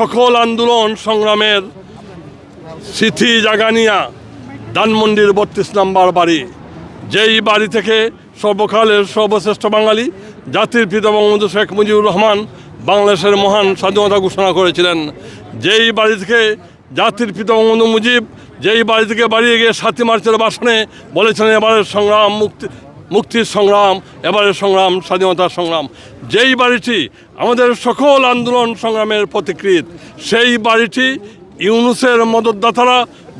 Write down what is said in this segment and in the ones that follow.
সকল আন্দোলন সংগ্রামের স্মৃতি জাগানিয়া, ধানমন্ডির বত্রিশ নম্বর বাড়ি। যেই বাড়ি থেকে সর্বকালের সর্বশ্রেষ্ঠ বাঙালি, জাতির পিতা বঙ্গবন্ধু শেখ মুজিবুর রহমান বাংলাদেশের মহান স্বাধীনতা ঘোষণা করেছিলেন। যেই বাড়ি থেকে জাতির পিতা বঙ্গবন্ধু মুজিব, যেই বাড়ি থেকে বাড়িয়ে গিয়ে সাতই মার্চের বাসনে বলেছিলেন, এবারের সংগ্রাম মুক্তি মুক্তির সংগ্রাম, এবারের সংগ্রাম, স্বাধীনতার সংগ্রাম। যেই বাড়িটি আমাদের সকল আন্দোলন সংগ্রামের প্রতিকৃত, সেই বাড়িটি ইউনুসের মদতদাতারা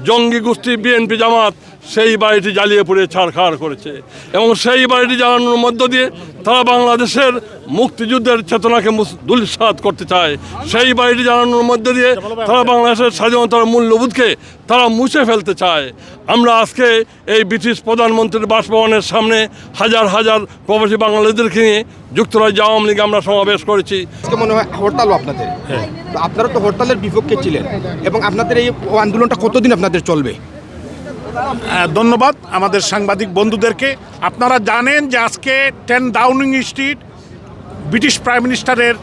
জঙ্গি গোষ্ঠী বিএনপি জামাত সেই বাড়িটি জ্বালিয়ে পুড়ে ছাড়খাড় করেছে। এবং সেই বাড়িটি জ্বালানোর মধ্য দিয়ে তারা বাংলাদেশের মুক্তিযুদ্ধের চেতনাকে দুলিসাত করতে চায়। সেই বাড়িটি জ্বালানোর মধ্য দিয়ে তারা বাংলাদেশের স্বাধীনতার মূল্যবোধকে তারা মুছে ফেলতে চায়। আমরা আজকে এই ব্রিটিশ প্রধানমন্ত্রীর বাসভবনের সামনে হাজার হাজার প্রবাসী বাংলাদেশদেরকে নিয়ে যুক্তরাজ্য আওয়ামী লীগ আমরা সমাবেশ করেছি। আজকে মনে হয় হরতালও আপনাদের? তো আপনারা তো হরতালের বিপক্ষে ছিলেন। এবং আপনাদের এই আন্দোলনটা কতদিন আপনাদের চলবে? ধন্যবাদ আমাদের সাংবাদিক বন্ধুদেরকে। আপনারা জানেন যে আজকে ten Downing Street British prime মিনিস্টারের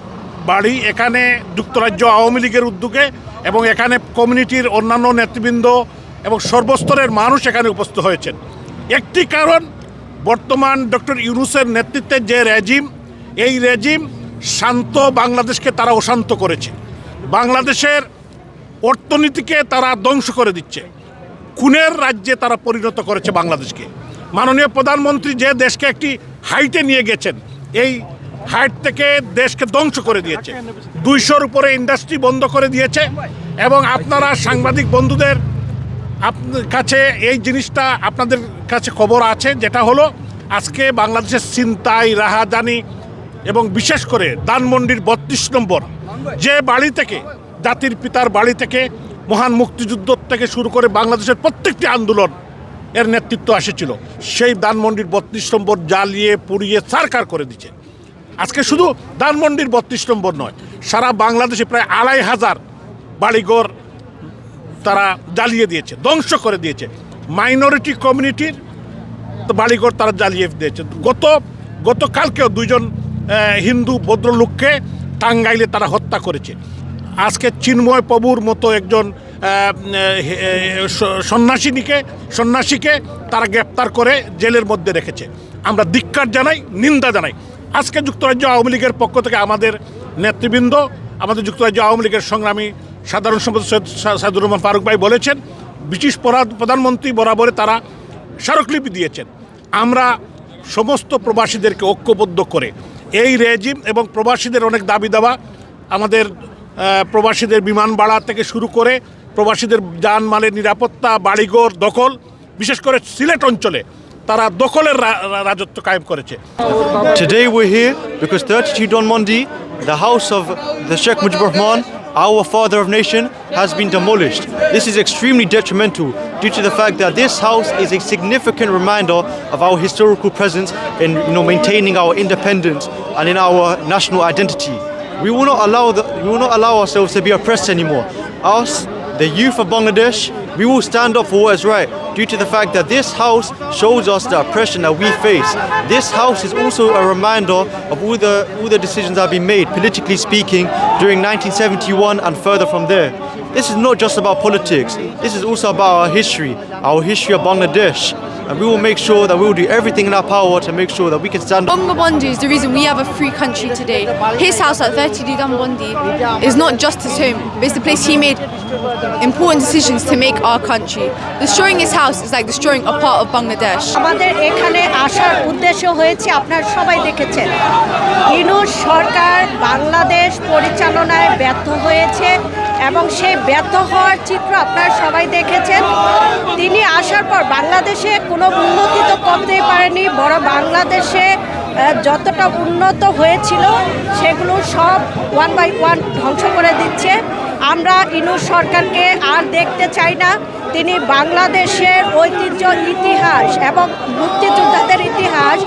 বাড়ি, এখানে যুক্তরাজ্য আওয়ামী লীগের উদ্যোগে এবং এখানে কমিউনিটির অন্যান্য নেতৃবৃন্দ এবং সর্বস্তরের মানুষ এখানে উপস্থিত হয়েছেন। একটি কারণ, বর্তমান ডক্টর ইউনুসের নেতৃত্বে যে রেজিম, এই রেজিম শান্ত বাংলাদেশকে তারা অশান্ত করেছে। বাংলাদেশের অর্থনীতিকে তারা ধ্বংস করে দিচ্ছে। খুনের রাজ্যে তারা পরিণত করেছে বাংলাদেশকে। মাননীয় প্রধানমন্ত্রী যে দেশকে একটি হাইটে নিয়ে গেছেন, এই হাইট থেকে দেশকে ধ্বংস করে দিয়েছে। দুইশোর উপরে ইন্ডাস্ট্রি বন্ধ করে দিয়েছে এবং আপনারা সাংবাদিক বন্ধুদের কাছে এই জিনিসটা আপনাদের কাছে খবর আছে, যেটা হলো আজকে বাংলাদেশের চিন্তাই রাহাজানি এবং বিশেষ করে ধানমন্ডির বত্রিশ নম্বর যে বাড়ি থেকে, জাতির পিতার বাড়ি থেকে মহান মুক্তিযুদ্ধ থেকে শুরু করে বাংলাদেশের প্রত্যেকটি আন্দোলন এর নেতৃত্ব এসেছিল সেই ধানমন্ডির বত্রিশ নম্বর জ্বালিয়ে, পুড়িয়ে, সারকার করে দিচ্ছে আজকে শুধু ধানমন্ডির বত্রিশ নম্বর নয়, সারা বাংলাদেশে প্রায় আড়াই হাজার বাড়িঘর তারা জ্বালিয়ে দিয়েছে, ধ্বংস করে দিয়েছে। মাইনরিটি কমিউনিটির বাড়িঘর তারা জ্বালিয়ে দিয়েছে। গত, গতকালকেও দুইজন হিন্দু ভদ্রলোককে টাঙ্গাইলে তারা হত্যা করেছে। আজকে চিন্ময় প্রভুর মতো একজন সন্ন্যাসিনীকে, সন্ন্যাসীকে তারা গ্রেপ্তার করে জেলের মধ্যে রেখেছে। আমরা ধিক্কার জানাই, নিন্দা জানাই। আজকে যুক্তরাজ্য আওয়ামী লীগের পক্ষ থেকে আমাদের নেতৃবৃন্দ, আমাদের যুক্তরাজ্য আওয়ামী লীগের সংগ্রামী সাধারণ সম্পাদক সৈয়দ সাইদুর রহমান ফারুক ভাই বলেছেন, ব্রিটিশ পরা- প্রধানমন্ত্রী বরাবরে তারা স্মারকলিপি দিয়েছেন। আমরা সমস্ত প্রবাসীদেরকে ঐক্যবদ্ধ করে এই রেজিম এবং প্রবাসীদের অনেক দাবি দাবা আমাদের প্রবাসীদের বিমান ভাড়া থেকে শুরু করে প্রবাসীদের যানমালের নিরাপত্তা বাড়িঘর দখল বিশেষ করে সিলেট অঞ্চলে তারা দখলের রাজত্ব কায়েম করেছে Today we're here because 32 Don the house of the Sheikh Mujibur Rahman, our father of nation, has been demolished. This is extremely detrimental due to the fact that this house is a significant reminder of our historical presence in you know, maintaining our independence and in our national identity. We will not allow the, we will not allow ourselves to be oppressed anymore. Us, the youth of Bangladesh, we will stand up for what is right due to the fact that this house shows us the oppression that we face. This house is also a reminder of all the all the decisions that have been made, politically speaking, during 1971 and further from there. This is not just about politics. This is also about our history, our history of Bangladesh. And we will make sure that we will do everything in our power to make sure that we can stand up. Bangabandhu is the reason we have a free country today. His house at 30 Dambondi is not just his home, but it's the place he made important decisions to make our country. Destroying his house is like destroying a part of Bangladesh. আমাদের এখানে আসার উদ্দেশ্য হয়েছে আপনারা সবাই দেখেছেন ইনুস সরকার বাংলাদেশ পরিচালনায় ব্যর্থ হয়েছে এবং সেই ব্যর্থ হওয়ার চিত্র আপনারা সবাই দেখেছেন তিনি আসার পর বাংলাদেশে কোনো উন্নতি তো করতেই পারেনি বড় বাংলাদেশে যতটা উন্নত হয়েছিল সেগুলো সব ওয়ান বাই ওয়ান ধ্বংস করে দিচ্ছে। আমরা ইনু সরকারকে আর দেখতে চাই না। তিনি বাংলাদেশের ঐতিহ্য ইতিহাস এবং মুক্তিযোদ্ধাদের ইতিহাস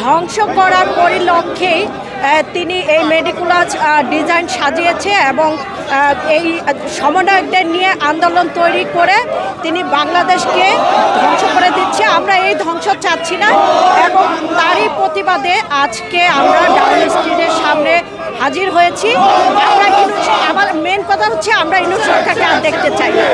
ধ্বংস করার পরিলক্ষেই আহ, তিনি এই মেডিকুলাস ডিজাইন সাজিয়েছে এবং এই সমন্বয়কদের নিয়ে আন্দোলন তৈরি করে তিনি বাংলাদেশকে ধ্বংস করে দিচ্ছে। আমরা এই ধ্বংস চাচ্ছি না এবং তারই প্রতিবাদে আজকে আমরা ডাউন স্ট্রিটের সামনে হাজির হয়েছি। আমরা আমার মেন কথা হচ্ছে আমরা ইনু সরকারকে আর দেখতে চাই না।